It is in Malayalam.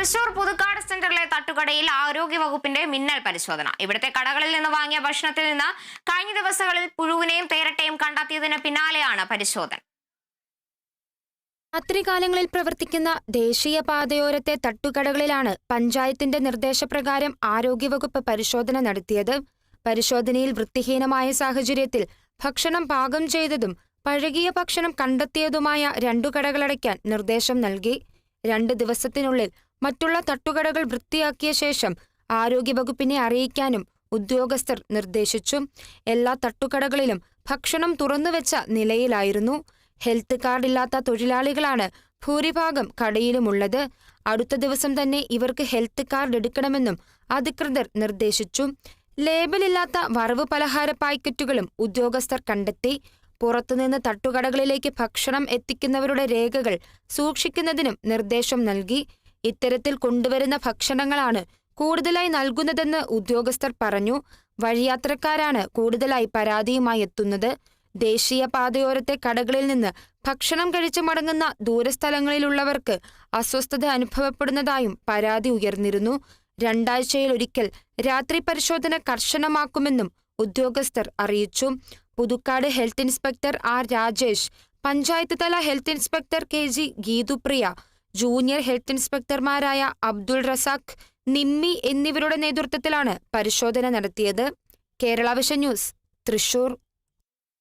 തൃശൂർ പുതുക്കാട് സെന്ററിലെ തട്ടുകടയിൽ ആരോഗ്യ വകുപ്പിന്റെ മിന്നൽ പരിശോധന. ഇവിടുത്തെ കടകളിൽ നിന്ന് വാങ്ങിയ ഭക്ഷണത്തിൽ നിന്ന് കഴിഞ്ഞ ദിവസങ്ങളിൽ പുഴുവിനെയും തേരട്ടെയും കണ്ടെത്തിയതിന് പിന്നാലെയാണ് പരിശോധന. രാത്രികാലങ്ങളിൽ പ്രവർത്തിക്കുന്ന ദേശീയ പാതയോരത്തെ തട്ടുകടകളിലാണ് പഞ്ചായത്തിന്റെ നിർദ്ദേശപ്രകാരം ആരോഗ്യവകുപ്പ് പരിശോധന നടത്തിയത്. പരിശോധനയിൽ വൃത്തിഹീനമായ സാഹചര്യത്തിൽ ഭക്ഷണം പാകം ചെയ്തതും പഴകിയ ഭക്ഷണം കണ്ടെത്തിയതുമായ രണ്ടു കടകളടയ്ക്കാൻ നിർദ്ദേശം നൽകി. രണ്ട് ദിവസത്തിനുള്ളിൽ മറ്റുള്ള തട്ടുകടകൾ വൃത്തിയാക്കിയ ശേഷം ആരോഗ്യവകുപ്പിനെ അറിയിക്കാനും ഉദ്യോഗസ്ഥർ നിർദ്ദേശിച്ചു. എല്ലാ തട്ടുകടകളിലും ഭക്ഷണം തുറന്നുവെച്ച നിലയിലായിരുന്നു. ഹെൽത്ത് കാർഡ് ഇല്ലാത്ത തൊഴിലാളികളാണ് ഭൂരിഭാഗം കടയിലുമുള്ളത്. അടുത്ത ദിവസം തന്നെ ഇവർക്ക് ഹെൽത്ത് കാർഡ് എടുക്കണമെന്നും അധികൃതർ നിർദ്ദേശിച്ചു. ലേബലില്ലാത്ത വറവ് പലഹാര പാക്കറ്റുകളും ഉദ്യോഗസ്ഥർ കണ്ടെത്തി. പുറത്തുനിന്ന് തട്ടുകടകളിലേക്ക് ഭക്ഷണം എത്തിക്കുന്നവരുടെ രേഖകൾ സൂക്ഷിക്കുന്നതിനും നിർദ്ദേശം നൽകി. ഇത്തരത്തിൽ കൊണ്ടുവരുന്ന ഭക്ഷണങ്ങളാണ് കൂടുതലായി നൽകുന്നതെന്ന് ഉദ്യോഗസ്ഥർ പറഞ്ഞു. വഴിയാത്രക്കാരാണ് കൂടുതലായി പരാതിയുമായി എത്തുന്നത്. ദേശീയ പാതയോരത്തെ കടകളിൽ നിന്ന് ഭക്ഷണം കഴിച്ചു മടങ്ങുന്ന ദൂരസ്ഥലങ്ങളിലുള്ളവർക്ക് അസ്വസ്ഥത അനുഭവപ്പെടുന്നതായും പരാതി ഉയർന്നിരുന്നു. രണ്ടാഴ്ചയിൽ ഒരിക്കൽ രാത്രി പരിശോധന കർശനമാക്കുമെന്നും ഉദ്യോഗസ്ഥർ അറിയിച്ചു. Puthukkad health inspector R Rajesh panchayat തല health inspector K G Geethupriya junior health ഇൻസ്പെക്ടർമാരായ Abdul Razak Nimmi എന്നിവരുടെ നേതൃത്വത്തിലാണ് പരിശോധന നടത്തിയത്. Kerala vision news Thrissur.